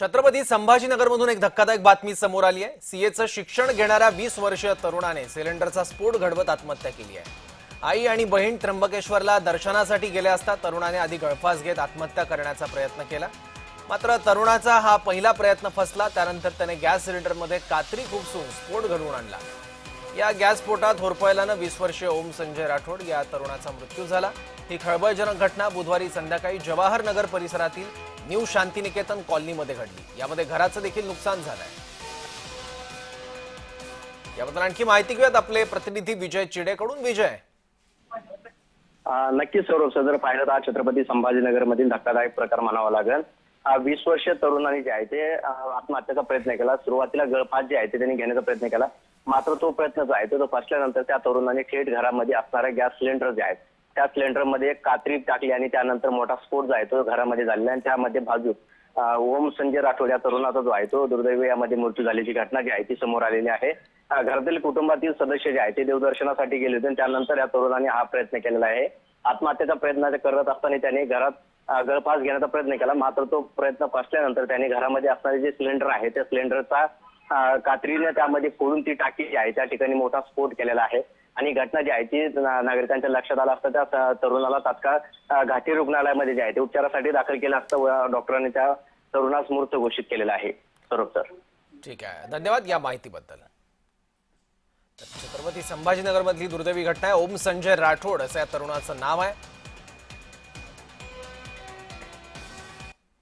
छत्रपती संभाजीनगरमधून एक धक्कादायक बातमी समोर आली आहे. सीएचं शिक्षण घेणाऱ्या वीस वर्षीय तरुणाने सिलेंडरचा स्फोट घडवत आत्महत्या केली आहे. आई आणि बहीण त्र्यंबकेश्वरला दर्शनासाठी गेले असता तरुणाने आधी गळफास घेत आत्महत्या करण्याचा प्रयत्न केला. मात्र तरुणाचा हा पहिला प्रयत्न फसला त्यानंतर त्याने गॅस सिलेंडरमध्ये कात्री खुपसून स्फोट घडवून आणला. या गॅस स्फोटात होरपळल्यानं वीस वर्षीय ओम संजय राठोड या तरुणाचा मृत्यू झाला. ही खळबळजनक घटना बुधवारी संध्याकाळी जवाहर नगर परिसरातील न्यू शांतिनिकेतन कॉलनीमध्ये घडली. यामध्ये घराचं देखील नुकसान झालंय. याबद्दल आणखी माहिती घेऊयात आपले प्रतिनिधी विजय चिडेकडून. विजय. नक्कीच सर्व सदर जर पाहिलं तर छत्रपती संभाजीनगरमधील धक्कादायक प्रकार म्हणावा लागेल. वीस वर्षीय तरुणांनी जे आहे ते आत्महत्याचा आत्महत्येचा प्रयत्न केला. सुरुवातीला गळपात जे आहे ते त्यांनी घेण्याचा प्रयत्न केला. मात्र तो प्रयत्न जो आहे तो फसल्यानंतर त्या तरुणाने थेट घरामध्ये असणाऱ्या गॅस सिलेंडर जे आहेत त्या सिलेंडरमध्ये कात्री टाकली आणि त्यानंतर मोठा स्फोट जो आहे तो घरामध्ये झालेला आणि त्यामध्ये बाजू ओम संजय राठोड या तरुणाचा जो आहे तो दुर्दैवी यामध्ये मृत्यू झाल्याची घटना जी आहे ती समोर आलेली आहे. घरातील कुटुंबातील सदस्य जे आहे ते देवदर्शनासाठी गेले होते आणि त्यानंतर या तरुणाने हा प्रयत्न केलेला आहे. आत्महत्येचा प्रयत्न करत असताना त्याने घरात गळफास घेण्याचा प्रयत्न केला. मात्र तो प्रयत्न फसल्यानंतर त्याने घरामध्ये असणारे जे सिलेंडर आहे त्या सिलेंडरचा कात्रीने त्यामध्ये फोडून ती टाकी जी आहे त्या ठिकाणी मोठा स्फोट केलेला आहे. आणि घटना जी आहे ती ना- नागरिकांच्या लक्षात आला असता. त्या तरुणाला तात्काळ घाटी रुग्णालयामध्ये जे आहे ते उपचारासाठी दाखल केलं असतं. व डॉक्टरांनी त्या तरुणास मृत घोषित केलेला आहे. सौरभ सर. ठीक आहे. धन्यवाद या माहितीबद्दल. तर छत्रपती संभाजीनगरमधली दुर्दैवी घटना आहे. ओम संजय राठोड असं या तरुणाचं नाव आहे.